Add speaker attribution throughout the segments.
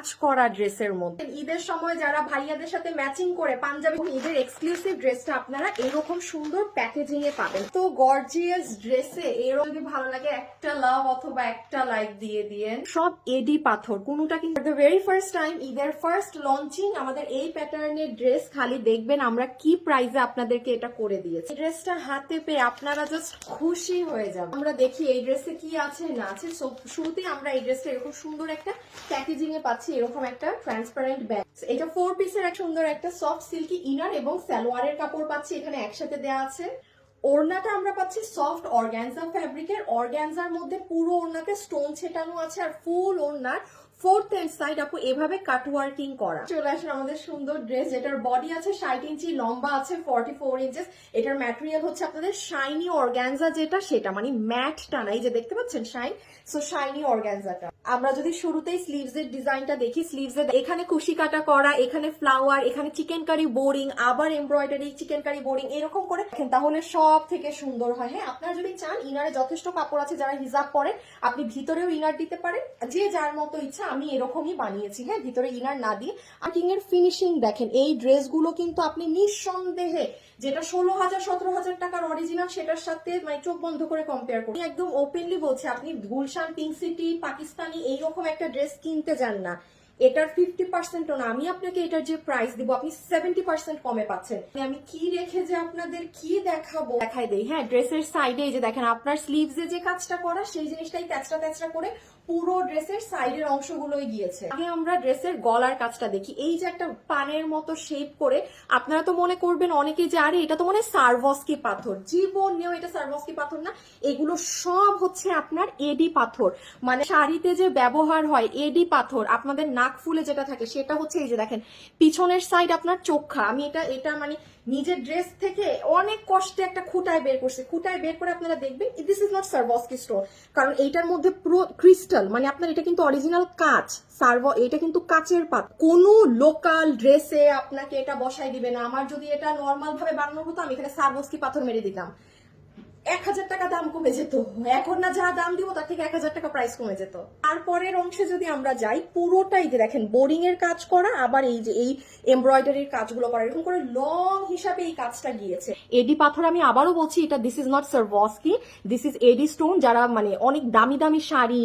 Speaker 1: কাজ করা ড্রেসের মধ্যে। ঈদের সময় যারা ভাইয়াদের সাথে ম্যাচিং করে পাঞ্জাবি ঈদের এক্সক্লুসিভ ড্রেসটা আপনারা এরকম সুন্দর প্যাকেজিং এ পাবেন। তো গর্জিয়াস ড্রেসে এরকম যদি ভালো লাগে একটা লাভ অথবা একটা লাইক দিয়ে দিয়ে সব এডি পাথর কোনোটা কিন্তু দ্য ভেরি ফার্স্ট টাইম ঈদের ফার্স্ট লঞ্চিং আমাদের এই প্যাটার্নের ড্রেস খালি দেখবেন আমরা কি প্রাইসে আপনাদেরকে এটা করে দিয়েছি। ড্রেসটা হাতে পেয়ে আপনারা জাস্ট খুশি হয়ে যাবেন। আমরা দেখি এই ড্রেসে কি আছে না আছে। So, শুরুতেই আমরা এই ড্রেসটা এরকম সুন্দর একটা প্যাকেজিং এ পাচ্ছি। এরকম একটা ট্রান্সপারেন্ট ব্যাগ এটা ফোর পিসের এক সুন্দর একটা সফট সিল্কি ইনার এবং সালোয়ারের কাপড় পাচ্ছি এখানে একসাথে দেওয়া আছে। ওড়নাটা আমরা পাচ্ছি সফট অর্গ্যানজা ফ্যাব্রিকের অর্গ্যানজার মধ্যে পুরো ওড়নাতে স্টোন ছেটানো আছে আর ফুল ওড়নার ফোর্থ এন্ড সাইড আপু, এভাবে কাট ওয়ার্কিং করা। চলে আসে আমাদের সুন্দর ড্রেস যেটার বডি আছে ষাট ইঞ্চি লম্বা আছে ফর্টি ফোর ইঞ্চেস এটার ম্যাটেরিয়াল হচ্ছে আপনাদের শাইনি অর্গ্যানজা যেটা, সেটা মানে ম্যাট টানা এই যে দেখতে পাচ্ছেন শাইন সো শাইনি অর্গ্যানজাটা আমরা যদি শুরুতেই স্লিভস এর ডিজাইনটা দেখি স্লিভস এর এখানে কুশি কাটা করা, এখানে ফ্লাওয়ার এখানে চিকেন কারি বোরিং আবার এমব্রয়ডারি চিকেন কারি বোরিং এরকম করে দেখেন, তাহলে সব থেকে সুন্দর হয়। হ্যাঁ আপনারা যদি চান ইনারে যথেষ্ট কাপড় আছে যারা হিজাব পরেন, আপনি ভিতরেও ইনার দিতে পারেন। যে যার মতো ইচ্ছা আমি এরকমই বানিয়েছি। হ্যাঁ ভিতরে ইনার না দিয়ে আর কিং এর ফিনিশিং দেখেন, এই ড্রেসগুলো কিন্তু আপনি নিঃসন্দেহে যেটা ষোলো হাজার, সতেরো হাজার টাকার অরিজিনাল সেটার সাথে মানে চোখ বন্ধ করে কম্পেয়ার করি একদম ওপেনলি বলছে, আপনি গুলশান পিঙ্ক সিটি পাকিস্তানি এইরকম একটা ড্রেস কিনতে যান না। এটার ফিফটি পার্সেন্টও না। আমি আপনাকে এটার যে প্রাইস দিব, আপনি সেভেন্টি পার্সেন্ট কমে পাচ্ছেন। আমি কি রেখে যে আপনাদের কি দেখাবো? দেখাই দেই। হ্যাঁ ড্রেসের সাইডে যে দেখেন, আপনার স্লিভসে যে কাজটা করা, সেই জিনিসটাই তেচড়া তেচড়া করে পুরো ড্রেসের সাইডের অংশগুলোই গিয়েছে। আগে আমরা ড্রেসের গলার কাজটা দেখি। এই যে একটা পানের মতো শেপ করে, আপনারা তো মনে করবেন অনেকেই যে, আরে, এটা তো মনে সার্ভস্কি পাথর। জীবন নিয়েও এটা সার্ভস্কি পাথর না। এগুলো সব হচ্ছে আপনার এডি পাথর। মানে শাড়িতে যে ব্যবহার হয় এডি পাথর, আপনাদের নাক ফুলে যেটা থাকে সেটা হচ্ছে এই যে দেখেন, পিছনের সাইড আপনার চোখা আমি এটা এটা মানে নিজের ড্রেস থেকে অনেক কষ্টে একটা খুঁটায় বের করছে। খুঁটায় বের করে আপনারা দেখবেন this is not Swarovski store কারণ এইটার মধ্যে পুরো ক্রিস্টাল মানে আপনার এটা কিন্তু অরিজিনাল কাঁচ সার্ভ এটা কিন্তু কাঁচের পাত। কোনো লোকাল ড্রেসে আপনাকে এটা বসাই দিবে না। আমার যদি এটা নর্মাল ভাবে বানানো হতো আমি এখানে সার্ভস্কি পাথর মেরে দিতাম। এক হাজার টাকা দাম কমে যেত। এখন না যা দাম দিব, তার থেকে এক হাজার টাকা প্রাইস কমে যেত। তারপরের অংশে যদি আমরা যাই, পুরোটাই যে দেখেন বোরিং এর কাজ করা, আবার এই যে, এই এমব্রয়ডারির কাজগুলো করা, এরকম করে লং হিসাবে এই কাজটা গিয়েছে। এডি পাথর, আমি আবারও বলছি, এটা this is not Swarovski this is AD stone যারা মানে অনেক দামি দামি শাড়ি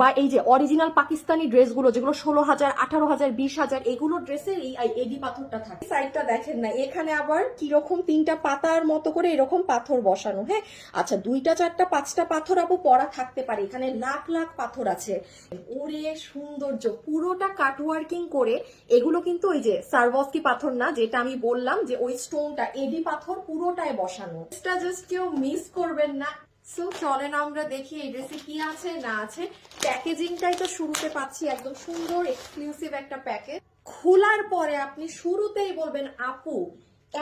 Speaker 1: বা এই যে অরিজিনাল পাকিস্তানি ড্রেসগুলো, যেগুলো ষোলো হাজার, আঠারো হাজার, বিশ হাজার, এগুলো ড্রেসের এই এডি পাথরটা থাকে। সাইডটা দেখেন না, এখানে আবার কীরকম তিনটা পাতার মতো করে এরকম পাথর বসানো হ্যাঁ? আচ্ছা দুইটা, চারটা, পাঁচটা পাথর আপু পড়া থাকতে পারে। এখানে লাখ লাখ পাথর আছে। ওরে সৌন্দর্য, পুরোটা কাটওয়ার্কিং করে এগুলো কিন্তু ওই যে সার্ভস্কি পাথর না, যেটা আমি বললাম যে ওই স্টোনটা এডি পাথর পুরোটাই বসানো। এটা জাস্ট কেউ মিস করবেন না। সো চলেন আমরা দেখি এই ড্রেসে কি আছে, না আছে। প্যাকেজিংটাই তো শুরুতে পাচ্ছি, একদম সুন্দর এক্সক্লুসিভ একটা প্যাকেজ খোলার পরে আপনি শুরুতেই বলবেন, আপু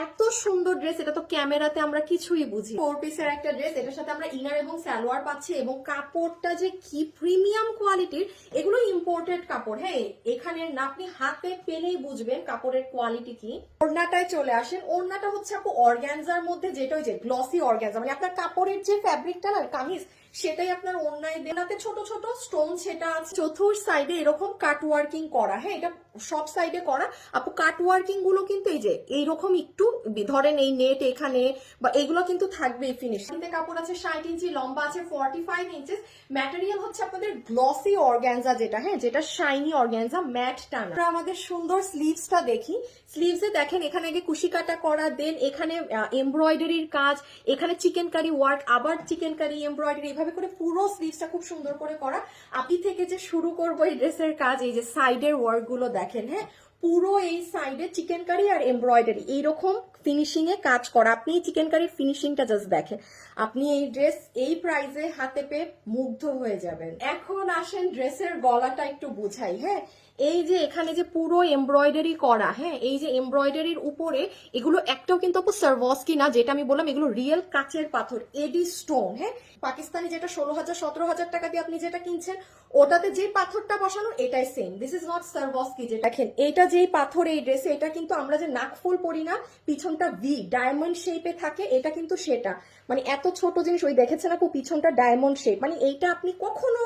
Speaker 1: এত সুন্দর ড্রেস এটা তো ক্যামেরাতে আমরা কিছুই বুঝি ফোর পিসের একটা ড্রেস এটার সাথে আমরা ইনার এবং সালোয়ার পাচ্ছি এবং কাপড়টা যে কি প্রিমিয়াম কোয়ালিটির এগুলো ইম্পোর্টেড কাপড়। হ্যাঁ এখানে না, আপনি হাতে পেলেই বুঝবেন কাপড়ের কোয়ালিটি কি। ওড়নাটায় চলে আসেন। ওড়নাটা হচ্ছে আপু অর্গ্যানজার মধ্যে যেটা ওই যে গ্লসি অর্গ্যানজা মানে আপনার কাপড়ের যে ফ্যাব্রিকটা না, কামিজ সেটাই আপনার অন্যায় দেনাতে ছোট ছোট স্টোন সেটা আছে। চতুর্থ সাইডে এরকম কাট ওয়ার্কিং করা। হ্যাঁ এটা সব সাইডে করা। আপু কাট ওয়ার্কিংগুলো কিন্তু এই যে, এইরকম একটু ধরেন এই নেট এখানে বা এগুলো কিন্তু থাকবে ফিনিশ কাপড় আছে ষাট ইঞ্চি, লম্বা আছে ফর্টি ফাইভ ইঞ্চেস ম্যাটেরিয়াল হচ্ছে আপনাদের গ্লসি অর্গ্যানজা যেটা হ্যাঁ যেটা শাইনি অর্গ্যানজা ম্যাট টানা। আমরা আমাদের সুন্দর স্লিভসটা দেখি। স্লিভসে দেখেন, এখানে আগে কুশি কাটা করা দেন এখানে এমব্রয়ডারির কাজ, এখানে চিকেন কারি ওয়ার্ক আবার চিকেন কারি এমব্রয়ডারি এইভাবে করে পুরো স্লিভসটা খুব সুন্দর করে করা। আপনি থেকে যে শুরু করব এই ড্রেসের কাজ, এই যে সাইডের ওয়ার্কগুলো দেখেন হ্যাঁ? পুরো এই সাইডে চিকেন কারি আর এমব্রয়ডারি এইরকম ফিনিশিং এ কাজ করা। আপনি চিকেন কারির ফিনিশিংটা জাস্ট দেখেন। আপনি এই ড্রেস এই প্রাইজে হাতে পেয়ে মুগ্ধ হয়ে যাবেন। এখন আসেন ড্রেসের গলাটা একটু বুঝাই হ্যাঁ? এই যে এখানে যে পুরো এমব্রয়ডারি করা হ্যাঁ এই যে এমব্রয়ডারির উপরে এগুলো একটাও কিন্তু আপু সার্ভস্কি না, যেটা আমি বললাম এগুলো রিয়েল কাচের পাথর, এডি স্টোন হ্যাঁ। পাকিস্তানি যেটা ষোলো হাজার সতেরো হাজার টাকা দিয়ে আপনি যেটা কিনছেন, ওটাতে যে পাথরটা বসানো এটাই same this is not Swarovski যে দেখেন এটা যেই পাথর, এই ড্রেসে এটা কিন্তু আমরা যে নাকফুল পরি না, পিছনটা ভি ডায়মন্ড শেপে থাকে, এটা কিন্তু সেটা। মানে এত ছোট জিনিস, ওই দেখেছেন আপু পিছনটা ডায়মন্ড শেপ মানে এইটা আপনি কখনো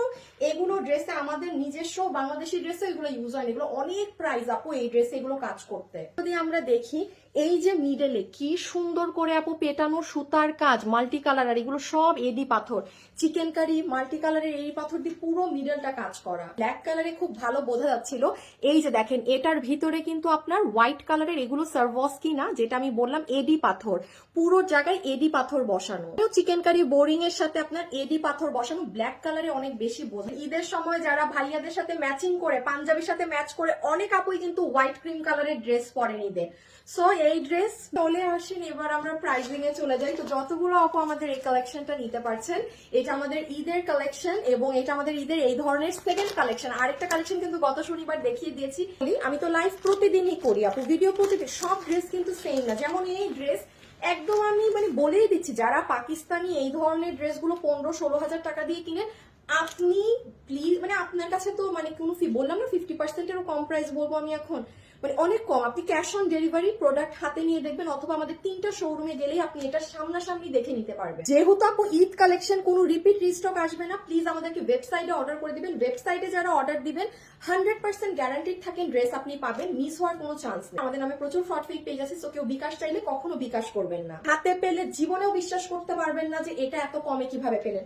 Speaker 1: এগুলো ড্রেসে আমাদের নিজস্ব বাংলাদেশি ড্রেসে এগুলো ইউজ হয় এগুলো অনেক প্রাইস আপু এই ড্রেসে এগুলো কাজ করতে। যদি আমরা দেখি এই যে মিডলে কি সুন্দর করে আপু পেটানো সুতার কাজ মাল্টি কালার আর এগুলো সব এডি পাথর। চিকেন কারি মাল্টি কালারের এই পাথর দিয়ে পুরো মিডলটা কাজ করা। ব্ল্যাক কালারে খুব ভালো বোঝা যাচ্ছিল। এই যে দেখেন, এটার ভিতরে কিন্তু আপনার হোয়াইট কালারের এগুলো সার্ভসকি না যেটা আমি বললাম এডি পাথর। পুরো জায়গায় এডি পাথর বসানো। চিকেন কারি বোরিং এর সাথে আপনার এডি পাথর বসানো ব্ল্যাক কালারে অনেক বেশি বোঝা ঈদের সময় যারা ভাইয়াদের সাথে ম্যাচিং করে, পাঞ্জাবির সাথে ম্যাচ করে, অনেক আপুই কিন্তু হোয়াইট ক্রিম কালারের ড্রেস পরেন ঈদের। সো এই ড্রেস চলে আসেন, এবার আমরা প্রাইজিং এ চলে যাই। তো যতগুলো আপু আমাদের এই কালেকশনটা নিতে পারছেন, এটা আমাদের ঈদের কালেকশন এবং এটা আমাদের ঈদের এই ধরনের সেকেন্ড কালেকশন আরেকটা কালেকশন কিন্তু গত শনিবার দেখিয়ে দিয়েছি। আমি তো লাইভ প্রতিদিনই করি আপু ভিডিও প্রতিদিন, সব ড্রেস কিন্তু সেম না। যেমন এই ড্রেস একদম আমি মানে বলেই দিচ্ছি, যারা পাকিস্তানি এই ধরনের ড্রেসগুলো পনেরো ষোলো হাজার টাকা দিয়ে কিনে আপনি প্লিজ মানে আপনার কাছে তো মানে কোনো ফি বললাম না ফিফটি পার্সেন্টেরও কম প্রাইস বলব আমি এখন। মানে অনেক কম। আপনি ক্যাশ অন ডেলিভারি প্রোডাক্ট হাতে নিয়ে দেখবেন, অথবা আমাদের তিনটা শোরুমে গেলেই আপনি এটা সামনাসামনি দেখে নিতে পারবেন। যেহেতু আপু ঈদ কালেকশন কোনো রিপিট রিস্টক আসবে না প্লিজ আমাদেরকে ওয়েবসাইটে অর্ডার করে দিবেন। ওয়েবসাইটে যারা অর্ডার দিবেন হান্ড্রেড পার্সেন্ট গ্যারান্টিড থাকেন ড্রেস আপনি পাবেন মিস হওয়ার কোনো চান্স নেই। আমাদের নামে প্রচুর ফ্রড ফেক পেজ আছে তো কেউ বিকাশ চাইলে কখনো বিকাশ করবেন না। হাতে পেলে, জীবনেও বিশ্বাস করতে পারবেন না যে এটা এত কমে কীভাবে পেলেন।